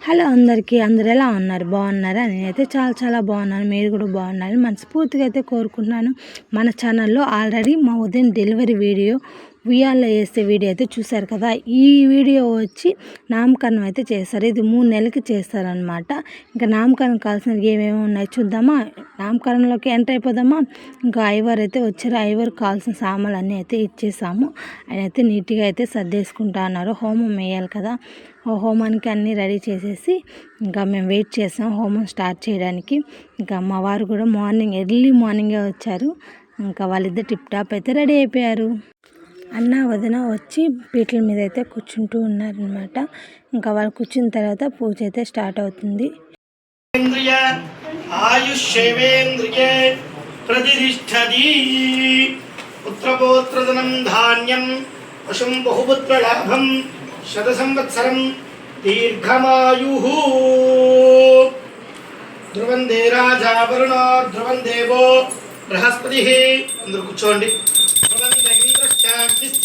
Hello అందరికీ అందరు ఎలా ఉన్నారు? బాగున్నారా? నేనైతే చాలా చాలా బాగున్నాను. మీరు కూడా బాగున్నారని మనస్ఫూర్తిగా అయితే కోరుకుంటున్నాను. మన ఛానల్లో ఆల్రెడీ మా ఉదయం డెలివరీ వీడియో ఉయ్యాల్లో వేసే వీడియో అయితే చూశారు కదా? ఈ వీడియో వచ్చి నామకరణం అయితే చేస్తారు ఇది మూడు నెలలకి చేస్తారనమాట ఇంకా నామకరణం కావాల్సిన ఏమేమి ఉన్నాయి చూద్దామా? నామకరణలోకి ఎంటర్ అయిపోదామా? ఇంకా ఐవర్ అయితే వచ్చారు. ఐవర్ కావాల్సిన సామాన్లు అన్నీ అయితే ఇచ్చేసాము. ఆయన అయితే నీట్గా అయితే సర్దేసుకుంటా అన్నారు హోమం వేయాలి కదా? హోమానికి అన్నీ రెడీ చేసేసి ఇంకా మేము వెయిట్ చేసాం హోమం స్టార్ట్ చేయడానికి. ఇంకా మా వారు కూడా మార్నింగ్ ఎర్లీ మార్నింగే వచ్చారు. ఇంకా వాళ్ళిద్దరు టిప్ టాప్ అయితే రెడీ అయిపోయారు. అన్న వదిన వచ్చి పీటల మీద అయితే కూర్చుంటూ ఉన్నారనమాట ఇంకా వాళ్ళు కూర్చున్న తర్వాత పూజ అయితే స్టార్ట్ అవుతుంది. ఇంద్రియ ఆయుష్యేవేంద్రియే ప్రతిష్టతి ధాన్యం పశుం బహుపుత్రలాభం శత సంవత్సరం దీర్ఘమాయు ధ్రువందే రాజా వరుణో ధ్రువం దేవో బృహస్పతి. అందరూ కూర్చోండి.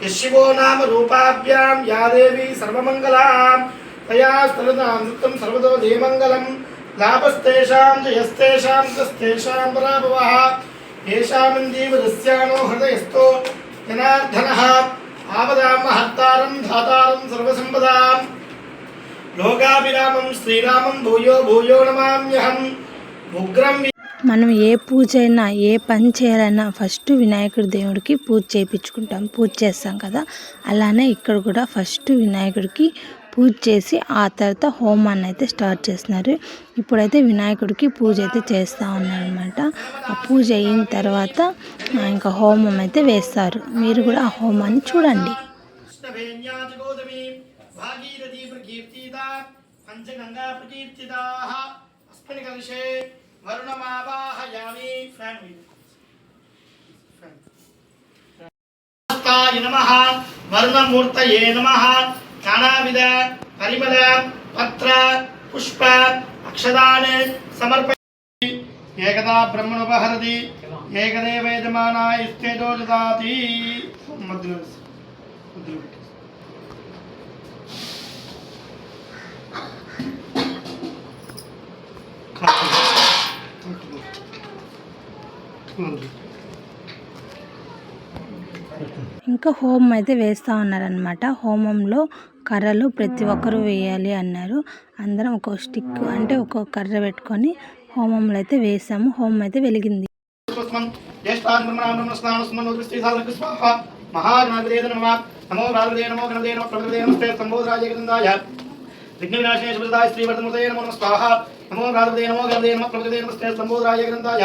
శివో నామ రూపాభ్యాం యాదేవి సర్వమంగళాం తయా స్థలతాం నృత్యం సర్వతో దేమంగళం లాభస్తేషాం జయస్తేషాం తస్తేషాం పరాభవ ఏషామిందీవదస్యానో హృదయస్థో జనార్దన ఆపదాం మహత్తారం ధాతారం సర్వసంపదాం లోకాభిరామం శ్రీరామం భూయో భూయో నమామ్యహం ఉగ్రం మనం ఏ పూజ అయినా ఏ పని చేయాలన్నా ఫస్ట్ వినాయకుడి దేవుడికి పూజ చేయించుకుంటాం పూజ చేస్తాం కదా. అలానే ఇక్కడ కూడా ఫస్ట్ వినాయకుడికి పూజ చేసి ఆ తర్వాత హోమాన్ని అయితే స్టార్ట్ చేస్తున్నారు. ఇప్పుడైతే వినాయకుడికి పూజ అయితే చేస్తూ ఉన్నారనమాట ఆ పూజ అయిన తర్వాత ఇంకా హోమం అయితే వేస్తారు. మీరు కూడా ఆ హోమాన్ని చూడండి. పంచగంగా ప్రకీర్తిదా అస్మిన్ వరుణమావాహయామి ఫ్యాన్ నమః వరుణమూర్తయే నమః. నానావిధ పరిమళ పత్ర పుష్ప అక్షదాన్ సమర్పయతి. ఏకదా బ్రహ్మణోపహరతి ఏకదేవ యజమానాయ స్థేతో దాతి ముద్ర ముద్ర ఇంకా హోమం అయితే వేస్తూ ఉన్నారనమాట హోమంలో కర్రలు ప్రతి ఒక్కరూ వేయాలి అన్నారు అందరం ఒక స్టిక్ అంటే ఒక కర్ర పెట్టుకొని హోమంలో అయితే వేసాము హోమం అయితే వెలిగింది స్వాహ నమో రాజపదే నమో గణపతే నమో ప్రభుదే నమస్తే సంబోధరాజయ గంధాయ విఘ్న వినాశనే శుభదాయ శ్రీవర్ధమూర్తయే నమో నమః స్వాహ నమో రాజపదే నమో గణదే నమో ప్రభుదే నమస్తే సంబోధరాజయ గ్రంథాయ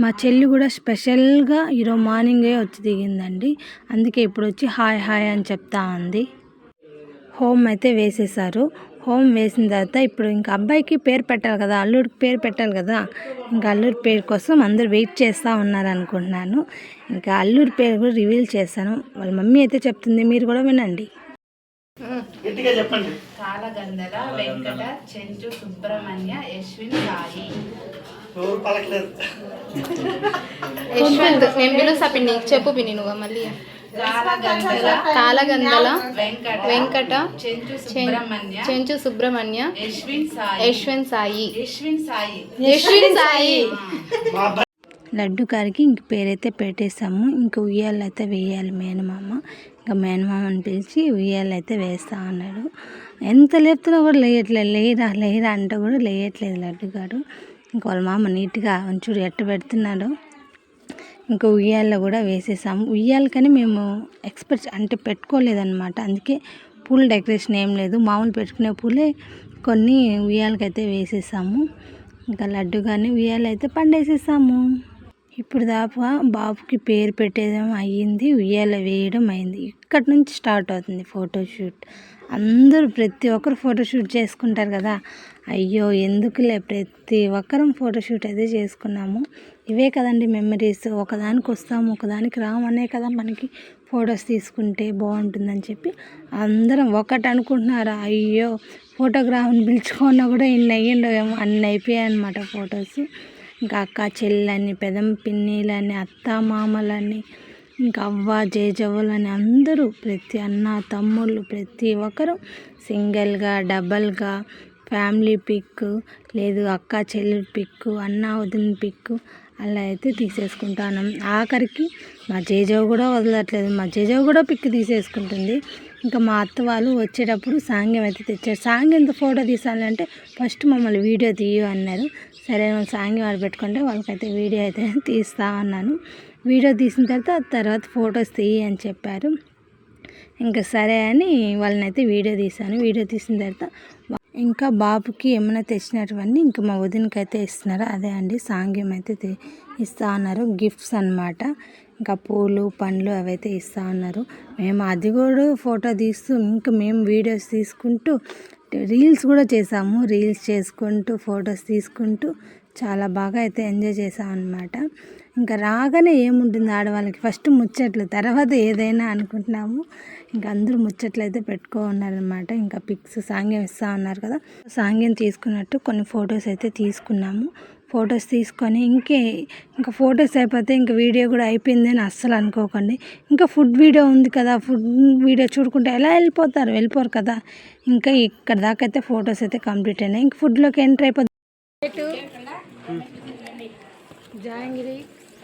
మా చెల్లి కూడా స్పెషల్గా ఈరోజు మార్నింగే వచ్చి దిగిందండి. అందుకే ఇప్పుడు వచ్చి హాయ్ హాయ్ అని చెప్తా ఉంది. హోమ్ అయితే వేసేసారు. హోమ్ వేసిన తర్వాత ఇప్పుడు ఇంకా అబ్బాయికి పేరు పెట్టాలి కదా అల్లుడికి పేరు పెట్టాలి కదా ఇంకా అల్లుడి పేరు కోసం అందరు వెయిట్ చేస్తూ ఉన్నారు అనుకుంటున్నాను ఇంకా అల్లుడి పేరు కూడా రివీల్ చేస్తాను వాళ్ళ మమ్మీ అయితే చెప్తుంది మీరు కూడా వినండి. గట్టిగా చెప్పండి. కాలగంధల వెంకట చెంచు సుబ్రహ్మణ్య యశ్విన్ సాయి. పలకలేదు. యశ్వంత్ నేను పిలుస్తా పిన్ని? చెప్పు పిన్ని నువ్వు మళ్ళీ. కాలగంధల. వెంకట. వెంకట. చెంచు చెం- సుబ్రహ్మణ్య. యశ్విన్ సాయి. యశ్వంత్ సాయి. యశ్విన్ సాయి. లడ్డు గారికి ఇంక పేరైతే పెట్టేసాము ఇంక ఉయ్యాలు అయితే వేయాలి మేనమామ. ఇంకా మేనమామని పిలిచి ఉయ్యాలు అయితే వేస్తా ఉన్నాడు ఎంత లేపుతున్నా కూడా లేయట్లేదు. లేరా లేరా అంటే కూడా లేయట్లేదు లడ్డు గారు. ఇంక వాళ్ళ మామ నీట్గా చూడు ఎట్ట పెడుతున్నాడు. ఇంకా ఉయ్యాల కూడా వేసేసాము. ఉయ్యాలకని మేము ఎక్స్పెక్ట్ అంటే పెట్టుకోలేదన్నమాట. అందుకే పూల డెకరేషన్ ఏం లేదు. మామూలు పెట్టుకునే పూలే కొన్ని ఉయ్యాలకైతే వేసేసాము. ఇంకా లడ్డు కానీ ఉయ్యాలైతే పండేసేసాము. ఇప్పుడు దాకా బాబుకి పేరు పెట్టేయడం అయ్యింది ఉయ్యాల వేయడం అయింది ఇక్కడి నుంచి స్టార్ట్ అవుతుంది ఫోటోషూట్ అందరూ ప్రతి ఒక్కరు ఫోటోషూట్ చేసుకుంటారు కదా. అయ్యో ఎందుకులే ప్రతి ఒక్కరం ఫోటోషూట్ అయితే చేసుకున్నాము. ఇవే కదండి మెమరీస్. ఒకదానికి వస్తాము ఒకదానికి రామనే కదా మనకి ఫొటోస్ తీసుకుంటే బాగుంటుందని చెప్పి అందరం ఒకటి అనుకుంటున్నారు? అయ్యో ఫోటోగ్రాఫర్ని పిలుచుకున్నా కూడా ఇన్ని అయ్యిండో ఏమో అన్ని అయిపోయాయి అనమాట ఫొటోస్. ఇంకా అక్క చెల్లెలని పెదం పిన్నిలని అత్త మామలని ఇంకా అవ్వ జేజవ్వలని అందరూ ప్రతి అన్న తమ్ముళ్ళు ప్రతి ఒక్కరు సింగిల్గా డబల్గా ఫ్యామిలీ పిక్ లేదు అక్క చెల్లెలు పిక్ అన్న వదిన పిక్ అలా అయితే తీసేసుకుంటాను. ఆఖరికి మా జేజవ కూడా వదలట్లేదు. మా జేజవ కూడా పిక్ తీసేసుకుంటుంది. ఇంకా మా అత్త వాళ్ళు వచ్చేటప్పుడు సాంగ్యం అయితే తెచ్చారు. సాంగ్యంతో ఫోటో తీసాలంటే ఫస్ట్ మమ్మల్ని వీడియో తీయు అన్నారు. సరే వాళ్ళు సాంగ్యం వాళ్ళు పెట్టుకుంటే వాళ్ళకైతే వీడియో అయితే తీస్తా అన్నాను. వీడియో తీసిన తర్వాత తర్వాత ఫొటోస్ తీయి అని చెప్పారు. ఇంకా సరే అని వాళ్ళనైతే వీడియో తీశాను. వీడియో తీసిన తర్వాత ఇంకా బాబుకి ఏమైనా తెచ్చినటువన్నీ ఇంకా మా వదినకి అయితే ఇస్తున్నారు. అదే అండి సాంగ్యం అయితే తీ- ఇస్తా ఉన్నారు గిఫ్ట్స్ అన్నమాట. ఇంకా పూలు పండ్లు అవైతే ఇస్తా ఉన్నారు మేము అది కూడా ఫోటో తీస్తూ ఇంకా మేము వీడియోస్ తీసుకుంటూ రీల్స్ కూడా చేసాము. రీల్స్ చేసుకుంటూ ఫొటోస్ తీసుకుంటూ చాలా బాగా అయితే ఎంజాయ్ చేసాం అనమాట ఇంకా రాగానే ఏముంటుంది ఆడవాళ్ళకి? ఫస్ట్ ముచ్చట్లు తర్వాత ఏదైనా అనుకుంటున్నాము. ఇంకా అందరూ ముచ్చట్లు అయితే పెట్టుకో ఉన్నారనమాట ఇంకా పిక్స్ సాంగ్యం ఇస్తా ఉన్నారు కదా. సాంగ్యం తీసుకున్నట్టు కొన్ని ఫొటోస్ అయితే తీసుకున్నాము. ఫొటోస్ తీసుకొని ఇంకే ఇంకా ఫొటోస్ అయిపోతే ఇంకా వీడియో కూడా అయిపోయింది అని అస్సలు అనుకోకండి. ఇంకా ఫుడ్ వీడియో ఉంది కదా ఫుడ్ వీడియో చూడుకుంటే ఎలా వెళ్ళిపోతారు? వెళ్ళిపోరు కదా. ఇంకా ఇక్కడ దాకా అయితే ఫొటోస్ అయితే కంప్లీట్ అయినాయి. ఇంక ఫుడ్లోకి ఎంటర్ అయిపోతుంది జాంగిరి.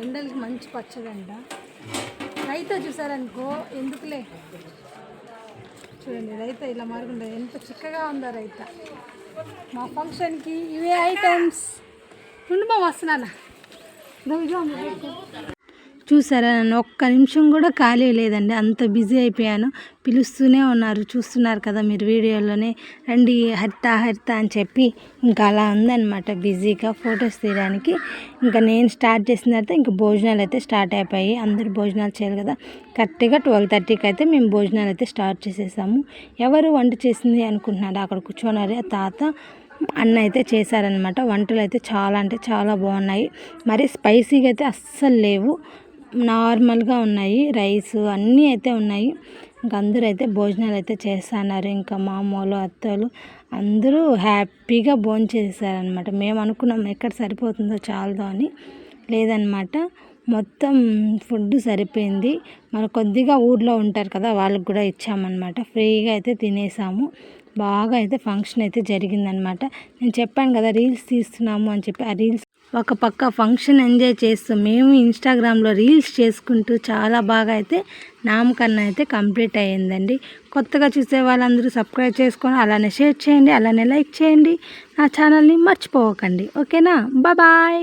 ఎండలకి మంచి పచ్చదంట. రైతా చూసారనుకో ఎందుకులే? చూడండి రైతా ఇలా మారుకుంటుంది ఎంత చిక్కగా ఉందో రైతా. మా ఫంక్షన్కి ఇవే ఐటమ్స్. ఉండు మా వస్తున్నానా? చూసారా? నన్ను ఒక్క నిమిషం కూడా ఖాళీ లేదండి. అంత బిజీ అయిపోయాను. పిలుస్తూనే ఉన్నారు. చూస్తున్నారు కదా మీరు వీడియోలోనే. రండి హరిత హరిత అని చెప్పి ఇంకా అలా ఉందన్నమాట. బిజీగా ఫొటోస్ తీయడానికి. ఇంకా నేను స్టార్ట్ చేసిన తర్వాత ఇంకా భోజనాలు అయితే స్టార్ట్ అయిపోయాయి. అందరు భోజనాలు చేయాలి కదా. కరెక్ట్గా ట్వెల్వ్ థర్టీకి అయితే మేము భోజనాలు అయితే స్టార్ట్ చేసేసాము. ఎవరు వంట చేసింది అనుకుంటున్నారు? అక్కడ కూర్చోనారు. ఆ తాత అన్న అయితే చేశారనమాట వంటలు అయితే చాలా అంటే చాలా బాగున్నాయి. మరి స్పైసీగా అయితే అస్సలు లేవు. నార్మల్గా ఉన్నాయి. రైస్ అన్నీ అయితే ఉన్నాయి. ఇంకా అందరూ అయితే భోజనాలు అయితే చేస్తున్నారు. ఇంకా మామూలు అత్తలు అందరూ హ్యాపీగా భోజనం చేశారనమాట మేము అనుకున్నాం ఎక్కడ సరిపోతుందో చాలదో అని. లేదనమాట మొత్తం ఫుడ్ సరిపోయింది. మన కొద్దిగా ఊర్లో ఉంటారు కదా వాళ్ళకి కూడా ఇచ్చామన్నమాట. ఫ్రీగా అయితే తినేసాము. బాగా అయితే ఫంక్షన్ అయితే జరిగిందనమాట నేను చెప్పాను కదా రీల్స్ తీస్తున్నాము అని చెప్పి ఆ రీల్స్ ఒక పక్క ఫంక్షన్ ఎంజాయ్ చేస్తూ మేము ఇన్స్టాగ్రామ్లో రీల్స్ చేసుకుంటూ చాలా బాగా అయితే నామకరణం అయితే కంప్లీట్ అయ్యిందండి. కొత్తగా చూసే వాళ్ళందరూ సబ్స్క్రైబ్ చేసుకొని అలానే షేర్ చేయండి అలానే లైక్ చేయండి. నా ఛానల్ని మర్చిపోకండి. ఓకేనా? బాయ్